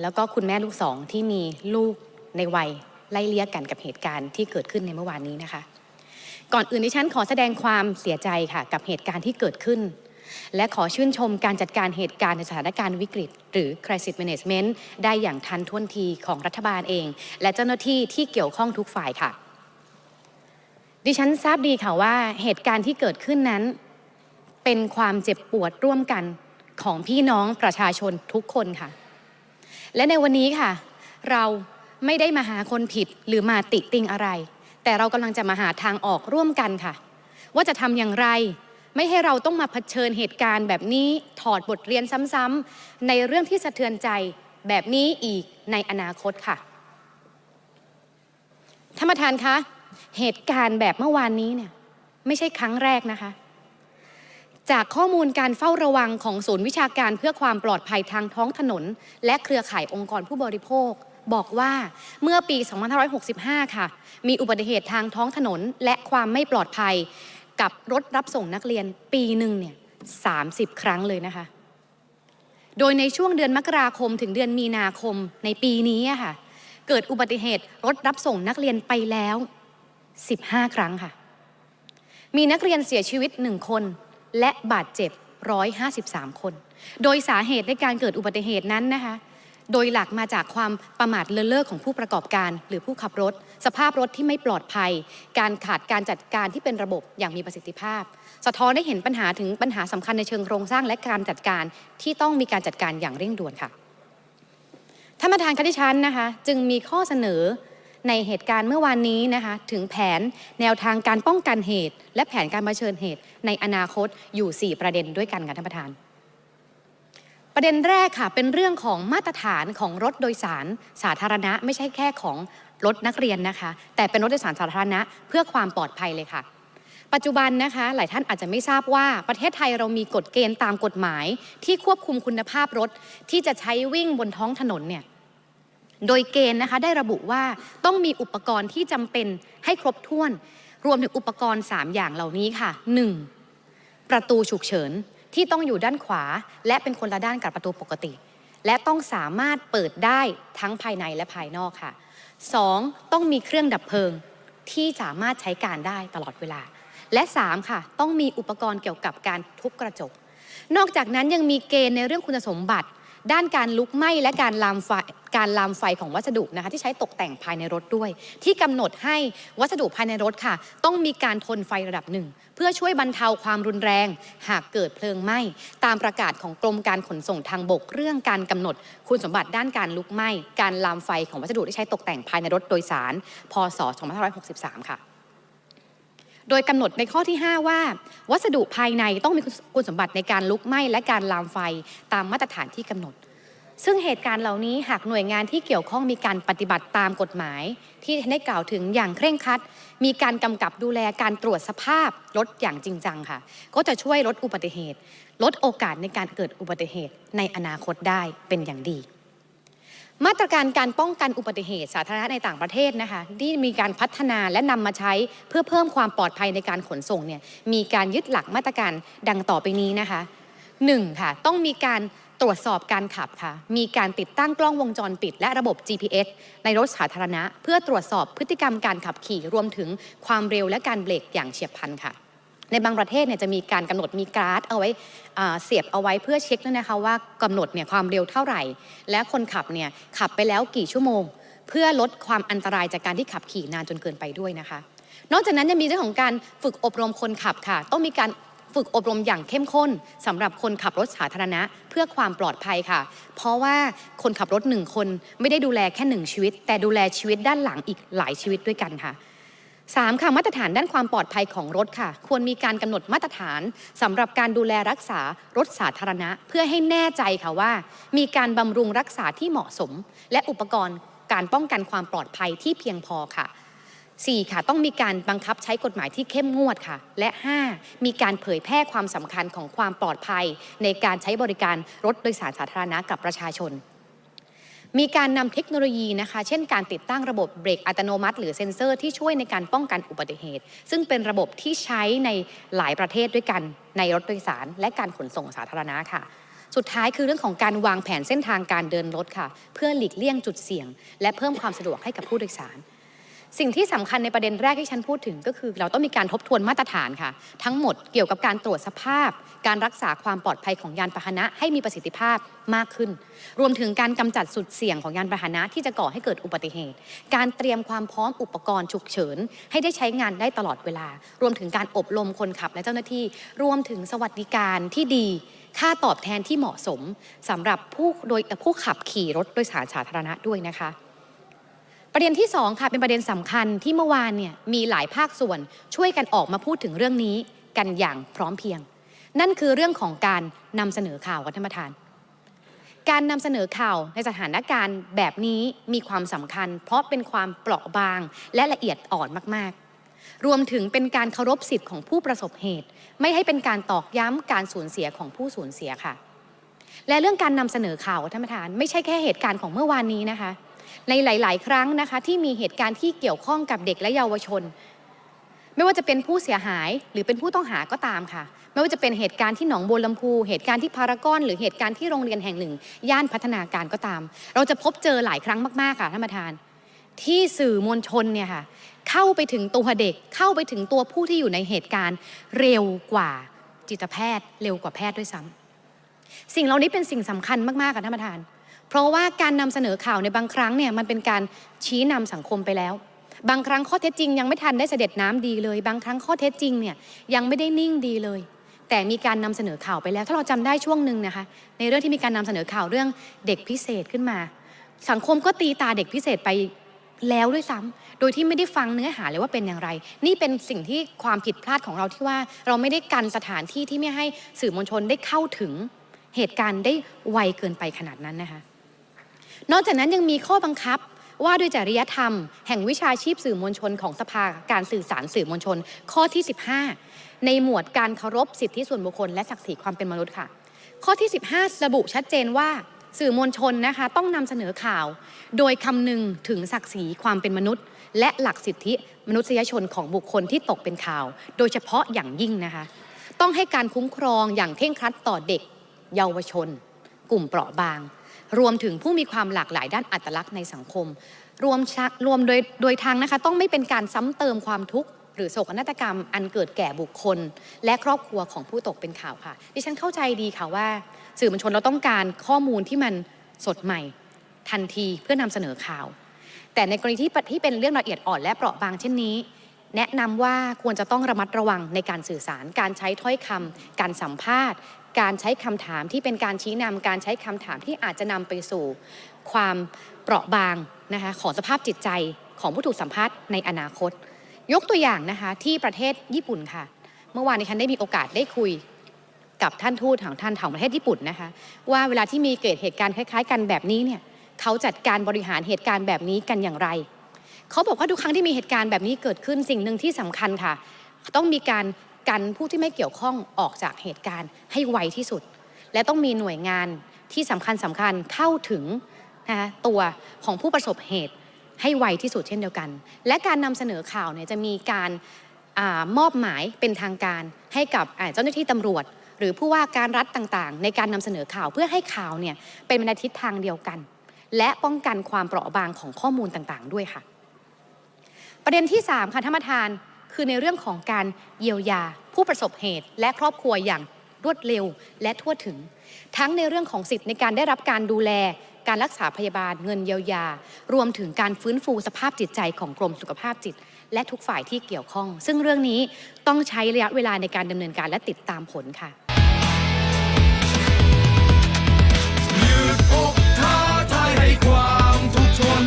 แล้วก็คุณแม่ลูกสองที่มีลูกในวัยไล่เลี่ยกันกับเหตุการณ์ที่เกิดขึ้นในเมื่อวานนี้นะคะ ก่อนอื่นดิฉันขอแสดงความเสียใจค่ะกับเหตุการณ์ที่เกิดขึ้น และขอชื่นชมการจัดการเหตุการณ์ในสถานการณ์วิกฤต หรือ crisis management ได้อย่างทันท่วงทีของรัฐบาลเอง และเจ้าหน้าที่ที่เกี่ยวข้องทุกฝ่ายค่ะ ดิฉันทราบดีค่ะว่าเหตุการณ์ที่เกิดขึ้นนั้น เป็นความเจ็บปวดร่วมกันของพี่น้องประชาชนทุกคนค่ะ และในวันนี้ค่ะ เราไม่ได้มาหาคนผิดหรือมาติติงอะไร แต่เรากำลังจะมาหาทางออกร่วมกันค่ะ ว่าจะทำอย่างไร ไม่ให้เราต้องมาเผชิญเหตุการณ์แบบนี้ถอดบทเรียนซ้ำๆในเรื่องที่สะเทือนใจแบบนี้อีกในอนาคตค่ะท่านประธานคะ เหตุการณ์แบบเมื่อวานนี้เนี่ยไม่ใช่ครั้งแรกนะคะ จากข้อมูลการเฝ้าระวังของศูนย์วิชาการเพื่อความปลอดภัยทางท้องถนน และเครือข่ายองค์กรผู้บริโภค บอกว่าเมื่อปี 2565 ค่ะ มีอุบัติเหตุทางท้องถนน และความไม่ปลอดภัย กับรถรับส่งนักเรียนปีหนึ่งเนี่ย30 ครั้งเลยนะคะ โดยในช่วงเดือนมกราคมถึงเดือนมีนาคมในปีนี้ค่ะ เกิดอุบัติเหตุรถรับส่งนักเรียนไปแล้ว 15 ครั้งค่ะ มีนักเรียนเสียชีวิต1คน และบาดเจ็บ 153 คน โดยสาเหตุในการเกิดอุบัติเหตุนั้นนะคะโดยหลักมาจากความประมาทเลินเล่อของผู้ประกอบการ หรือผู้ขับรถ สภาพรถที่ไม่ปลอดภัย การขาดการจัดการที่เป็นระบบอย่างมีประสิทธิภาพ สะท้อนได้เห็นปัญหาถึงปัญหาสำคัญในเชิงโครงสร้างและการจัดการที่ต้องมีการจัดการอย่างเร่งด่วนค่ะท่านประธานคดิฉันนะคะ จึงมีข้อเสนอ ในเหตุการณ์เมื่อวานนี้นะคะถึงแผนแนวทางการป้องกันเหตุ และแผนการเผชิญเหตุ ในอนาคตอยู่ 4 ประเด็นด้วยกันค่ะท่านประธาน ประเด็นแรกค่ะเป็นเรื่องของมาตรฐานของรถโดยสารสาธารณะ ไม่ใช่แค่ของรถนักเรียนนะคะ แต่เป็นรถโดยสารสาธารณะ เพื่อความปลอดภัยเลยค่ะปัจจุบันนะคะหลายท่านอาจจะไม่ทราบว่าประเทศไทยเรามีกฎเกณฑ์ตามกฎหมาย ที่ควบคุมคุณภาพรถที่จะใช้วิ่งบนท้องถนนเนี่ย โดยเกณฑ์นะคะได้ระบุว่าต้องมีอุปกรณ์ที่จำเป็นให้ครบถ้วน รวมถึงอุปกรณ์ 3 อย่างเหล่านี้ค่ะ 1. ประตูฉุกเฉินที่ต้องอยู่ด้านขวา และเป็นคนละด้านกับประตูปกติ และต้องสามารถเปิดได้ทั้งภายในและภายนอกค่ะ 2. ต้องมีเครื่องดับเพลิงที่สามารถใช้การได้ตลอดเวลา และ 3 ค่ะ ต้องมีอุปกรณ์เกี่ยวกับการทุบกระจก นอกจากนั้นยังมีเกณฑ์ในเรื่องคุณสมบัติ ด้านการลุกไหม้และการลามไฟการลามไฟของวัสดุนะคะที่ใช้ตกแต่งภายในรถด้วย ที่กำหนดให้วัสดุภายในรถค่ะ ต้องมีการทนไฟระดับหนึ่ง เพื่อช่วยบรรเทาความรุนแรง หากเกิดเพลิงไหม้ ตามประกาศของกรมการขนส่งทางบกเรื่องการกำหนด คุณสมบัติด้านการลุกไหม้ การลามไฟของวัสดุที่ใช้ตกแต่งภายในรถโดยสาร พศ 2563 ค่ะ โดยกำหนดในข้อที่ 5 ว่า วัสดุภายในต้องมีคุณสมบัติในการลุกไหม้และการลามไฟตามมาตรฐานที่กำหนด ซึ่งเหตุการณ์เหล่านี้หากหน่วยงานที่เกี่ยวข้องมีการปฏิบัติตามกฎหมาย ที่ได้กล่าวถึงอย่างเคร่งครัด มีการกำกับดูแลการตรวจสภาพรถอย่างจริงจังค่ะ ก็จะช่วยลดอุบัติเหตุ ลดโอกาสในการเกิดอุบัติเหตุในอนาคตได้เป็นอย่างดี มาตรการการป้องกันอุบัติเหตุสาธารณะในต่างประเทศนะคะที่มีการพัฒนาและนำมาใช้เพื่อเพิ่มความปลอดภัยในการขนส่งเนี่ยมีการยึดหลักมาตรการดังต่อไปนี้นะคะหนึ่งค่ะต้องมีการตรวจสอบการขับค่ะ มีการติดตั้งกล้องวงจรปิด และระบบ GPS ในรถสาธารณะ เพื่อตรวจสอบพฤติกรรมการขับขี่รวมถึงความเร็วและการเบรกอย่างเฉียบพลันค่ะ ในบางประเทศเนี่ยจะมีการกำหนดมีการ์ดเอาไว้เสียบเอาไว้เพื่อเช็คด้วยนะคะว่ากำหนดเนี่ยความเร็วเท่าไหร่ และคนขับเนี่ยขับไปแล้วกี่ชั่วโมง เพื่อลดความอันตรายจากการที่ขับขี่นานจนเกินไปด้วยนะคะ นอกจากนั้นยังมีเรื่องของการฝึกอบรมคนขับค่ะ ต้องมีการฝึกอบรมอย่างเข้มข้นสำหรับคนขับรถสาธารณะ เพื่อความปลอดภัยค่ะ เพราะว่าคนขับรถหนึ่งคนไม่ได้ดูแลแค่หนึ่งชีวิต แต่ดูแลชีวิตด้านหลังอีกหลายชีวิตด้วยกันค่ะ สามค่ะมาตรฐานด้านความปลอดภัยของรถค่ะ ควรมีการกำหนดมาตรฐานสำหรับการดูแลรักษารถสาธารณะ เพื่อให้แน่ใจค่ะว่า มีการบำรุงรักษาที่เหมาะสม และอุปกรณ์การป้องกันความปลอดภัยที่เพียงพอค่ะ 4. ค่ะต้องมีการบังคับใช้กฎหมายที่เข้มงวดค่ะ และ 5. มีการเผยแพร่ความสำคัญของความปลอดภัย ในการใช้บริการรถโดยสารสาธารณะกับประชาชน มีการนำเทคโนโลยีนะคะ เช่นการติดตั้งระบบเบรกอัตโนมัติ หรือเซ็นเซอร์ที่ช่วยในการป้องกันอุบัติเหตุ ซึ่งเป็นระบบที่ใช้ในหลายประเทศด้วยกันในรถโดยสาร และการขนส่งสาธารณะค่ะ สุดท้ายคือเรื่องของการวางแผนเส้นทางการเดินรถค่ะ เพื่อหลีกเลี่ยงจุดเสี่ยง และเพิ่มความสะดวกให้กับผู้โดยสาร สิ่งที่สำคัญในประเด็นแรกที่ฉันพูดถึงก็คือ เราต้องมีการทบทวนมาตรฐานค่ะ ทั้งหมดเกี่ยวกับการตรวจสภาพ การรักษาความปลอดภัยของยานพาหนะให้มีประสิทธิภาพมากขึ้น รวมถึงการกำจัดสุดเสี่ยงของยานพาหนะที่จะก่อให้เกิดอุบัติเหตุ การเตรียมความพร้อมอุปกรณ์ฉุกเฉิน ให้ได้ใช้งานได้ตลอดเวลา รวมถึงการอบรมคนขับและเจ้าหน้าที่ รวมถึงสวัสดิการที่ดีค่าตอบแทนที่เหมาะสมสำหรับผู้โดยผู้ขับขี่รถโดยสารสาธารณะด้วยนะคะ ประเด็นที่สองค่ะเป็นประเด็นสำคัญที่เมื่อวานเนี่ยมีหลายภาคส่วนช่วยกันออกมาพูดถึงเรื่องนี้กันอย่างพร้อมเพียง นั่นคือเรื่องของการนำเสนอข่าวกับท่านประธาน การนำเสนอข่าวในสถานการณ์แบบนี้มีความสำคัญ เพราะเป็นความเปราะบางและละเอียดอ่อนมากๆ รวมถึงเป็นการเคารพสิทธิ์ของผู้ประสบเหตุ ไม่ให้เป็นการตอกย้ำการสูญเสียของผู้สูญเสียค่ะ และเรื่องการนำเสนอข่าวท่านประธาน ไม่ใช่แค่เหตุการณ์ของเมื่อวานนี้นะคะ ในหลาย ๆ ครั้งนะคะ ที่มีเหตุการณ์ที่เกี่ยวข้องกับเด็กและเยาวชน ไม่ว่าจะเป็นผู้เสียหายหรือเป็นผู้ต้องหาก็ตามค่ะ ไม่ว่าจะเป็นเหตุการณ์ที่หนองบัวลำพู เหตุการณ์ที่พารากอน หรือเหตุการณ์ที่โรงเรียนแห่งหนึ่ง ย่านพัฒนาการก็ตาม เราจะพบเจอหลายครั้งมาก ๆ ค่ะท่านประธาน ที่สื่อมวลชนเนี่ยค่ะเข้าไปถึงตัวเด็กเข้าไปถึงตัวผู้ที่อยู่ในเหตุการณ์เร็วกว่าจิตแพทย์ เร็วกว่าแพทย์ด้วยซ้ำสิ่งเหล่านี้เป็นสิ่งสำคัญมากๆค่ะท่านประธาน เพราะว่าการนำเสนอข่าวในบางครั้งเนี่ยมันเป็นการชี้นำสังคมไปแล้ว บางครั้งข้อเท็จจริง ยังไม่ทันได้เสด็จน้ำดีเลย บางครั้งข้อเท็จจริงเนี่ยยังไม่ได้นิ่งดีเลย แต่มีการนำเสนอข่าวไปแล้ว ถ้าเราจำได้ช่วงหนึ่งนะคะในเรื่องที่มีการนำเสนอข่าวเรื่องเด็กพิเศษขึ้นมา สังคมก็ตีตาเด็กพิเศษไปแล้วด้วยซ้ำโดยที่ไม่ได้ฟังเนื้อหาเลยว่าเป็นอย่างไร นี่เป็นสิ่งที่ความผิดพลาดของเราที่ว่าเราไม่ได้กันสถานที่ที่ไม่ให้สื่อมวลชนได้เข้าถึงเหตุการณ์ได้ไวเกินไปขนาดนั้นนะคะ นอกจากนั้นยังมีข้อบังคับว่าด้วยจริยธรรม แห่งวิชาชีพสื่อมวลชนของสภาการสื่อสารสื่อมวลชน ข้อที่ 15 ในหมวดการเคารพสิทธิส่วนบุคคลและศักดิ์ศรีความเป็นมนุษย์ค่ะ ข้อที่ 15 ระบุชัดเจนว่าสื่อมวลชนนะคะต้องนำเสนอข่าว โดยคำนึงถึงศักดิ์ศรีความเป็นมนุษย์ และหลักสิทธิมนุษยชนของบุคคลที่ตกเป็นข่าว โดยเฉพาะอย่างยิ่งนะคะ ต้องให้การคุ้มครองอย่างเคร่งครัดต่อเด็ก เยาวชน กลุ่มเปราะบาง รวมถึงผู้มีความหลากหลายด้านอัตลักษณ์ในสังคม รวมรวมโดยโดยทางนะคะต้องไม่เป็นการซ้ำเติมความทุกข์หรือโศกนาฏกรรม อันเกิดแก่บุคคล และครอบครัวของผู้ตกเป็นข่าวค่ะ ดิฉันเข้าใจดีค่ะว่า สื่อมวลชนเราต้องการข้อมูลที่มันสดใหม่ ทันทีเพื่อนำเสนอข่าว แต่ในกรณีที่ที่เป็นเรื่องละเอียดอ่อนและเปราะบางเช่นนี้ แนะนำว่าควรจะต้องระมัดระวังในการสื่อสาร การใช้ถ้อยคำการสัมภาษณ์ การใช้คำถามที่เป็นการชี้นำการใช้คำถามที่อาจจะนำไปสู่ความเปราะบางนะคะของสภาพจิตใจของผู้ถูกสัมภาษณ์ในอนาคต ยกตัวอย่างนะคะที่ประเทศญี่ปุ่นค่ะ เมื่อวานนี้ฉันได้มีโอกาสได้คุยกับท่านทูตของท่านของประเทศญี่ปุ่นนะคะ ว่าเวลาที่มีเกิดเหตุการณ์คล้าย ๆ กันแบบนี้เนี่ยเขาจัดการบริหารเหตุการณ์แบบนี้กันอย่างไร เขาบอกว่าทุกครั้งที่มีเหตุการณ์แบบนี้เกิดขึ้นสิ่งหนึ่งที่สำคัญค่ะ ต้องมีการ กันผู้ที่ไม่เกี่ยวข้องออกจากเหตุการณ์ให้ไวที่สุด และต้องมีหน่วยงานที่สำคัญสำคัญเข้าถึงนะคะตัวของผู้ประสบเหตุให้ไวที่สุดเช่นเดียวกัน และการนำเสนอข่าวเนี่ยจะมีการอามอบหมายเป็นทางการให้กับเจ้าหน้าที่ตำรวจ หรือผู้ว่าการรัฐต่างๆ ในการนำเสนอข่าวเพื่อให้ข่าวเนี่ยเป็นไปในทิศทางเดียวกัน และป้องกันความเปราะบางของข้อมูลต่างๆ ด้วยค่ะ ประเด็นที่ 3 ค่ะท่านประธาน คือในเรื่องของการเยียวยา ผู้ประสบเหตุ และครอบครัวอย่างรวดเร็วและทั่วถึง ทั้งในเรื่องของสิทธิในการได้รับการดูแล การรักษาพยาบาลเงินเยียวยา รวมถึงการฟื้นฟูสภาพจิตใจของกรมสุขภาพจิต และทุกฝ่ายที่เกี่ยวข้อง ซึ่งเรื่องนี้ต้องใช้ระยะเวลาในการดำเนินการและติดตามผลค่ะยืดอกท้าทายให้ความทุกชน